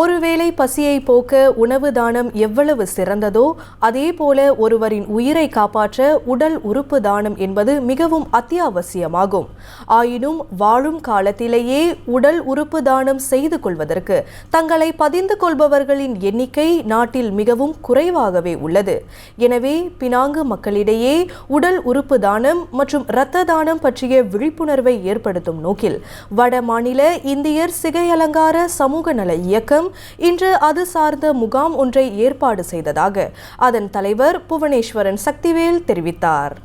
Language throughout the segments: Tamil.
ஒருவேளை பசியை போக்க உணவு தானம் எவ்வளவு சிறந்ததோ அதே போல ஒருவரின் உயிரை காப்பாற்ற உடல் உறுப்பு தானம் என்பது மிகவும் அத்தியாவசியமாகும். ஆயினும் வாழும் காலத்திலேயே உடல் உறுப்பு தானம் செய்து கொள்வதற்கு தங்களை பதிந்து கொள்பவர்களின் எண்ணிக்கை நாட்டில் மிகவும் குறைவாகவே உள்ளது. எனவே பினாங்கு மக்களிடையே உடல் உறுப்பு தானம் மற்றும் இரத்த தானம் பற்றிய விழிப்புணர்வை ஏற்படுத்தும் நோக்கில் வட மாநில இந்தியர் சிகையலங்கார சமூக நல இயக்கம் இன்று அது சார்ந்த முகாம் ஒன்றை ஏற்பாடு செய்ததாக அதன் தலைவர் புவனேஸ்வரன் சக்திவேல் தெரிவித்தார்.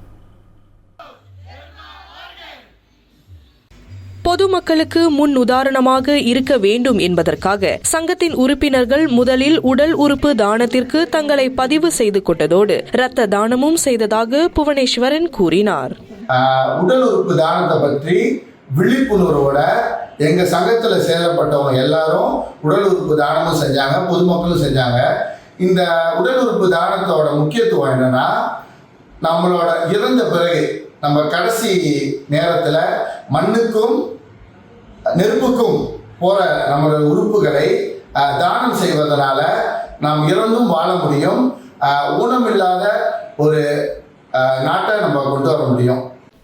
பொதுமக்களுக்கு முன் உதாரணமாக இருக்க வேண்டும் என்பதற்காக சங்கத்தின் உறுப்பினர்கள் முதலில் உடல் உறுப்பு தானத்திற்கு தங்களை பதிவு செய்து கொண்டதோடு இரத்த தானமும் செய்ததாக புவனேஸ்வரன் கூறினார். உடல் உறுப்பு தானத்தை பற்றி விழிப்புணர்வோட எங்கள் சங்கத்தில் சேரப்பட்டவங்க எல்லாரும் உடல் உறுப்பு தானமும் செஞ்சாங்க பொதுமக்களும் செஞ்சாங்க. இந்த உடல் உறுப்பு தானத்தோட முக்கியத்துவம் என்னன்னா நம்மளோட இறந்த பிறகு நம்ம கடைசி நேரத்தில் மண்ணுக்கும் நெருப்புக்கும் போகிற நம்மளோட உறுப்புகளை தானம் செய்வதனால நாம் இறந்தும் வாழ முடியும். ஊனமில்லாத ஒரு நாட்டை நம்ம கொண்டு வர முடியும்.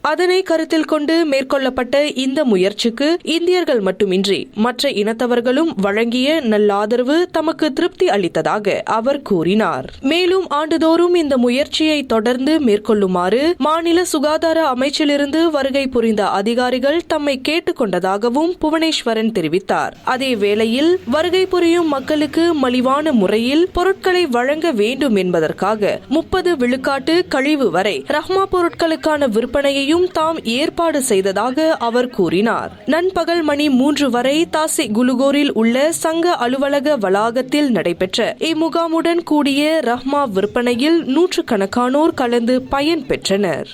அதனை கருத்தில் கொண்டு மேற்கொள்ளப்பட்ட இந்த முயற்சிக்கு இந்தியர்கள் மட்டுமின்றி மற்ற இனத்தவர்களும் வழங்கிய நல்லாதரவு தமக்கு திருப்தி அளித்ததாக அவர் கூறினார். மேலும் ஆண்டுதோறும் இந்த முயற்சியை தொடர்ந்து மேற்கொள்ளுமாறு மாநில சுகாதார அமைச்சிலிருந்து வருகை புரிந்த அதிகாரிகள் தம்மை கேட்டுக்கொண்டதாகவும் புவனேஸ்வரன் தெரிவித்தார். அதே வேளையில் வருகை புரியும் மக்களுக்கு மலிவான முறையில் பொருட்களை வழங்க வேண்டும் என்பதற்காக முப்பது விழுக்காட்டு கழிவு வரை ரஹ்மா பொருட்களுக்கான விற்பனையையும் தாம் ஏற்பாடு செய்ததாக அவர் கூறினார். நண்பகல் மணி மூன்று வரை தாசி குலுகோரில் உள்ள சங்க அலுவலக வளாகத்தில் நடைபெற்ற இம்முகாமுடன் கூடிய ரஹ்மா விற்பனையில் நூற்றுக்கணக்கானோர் கலந்து பயன்பெற்றனர்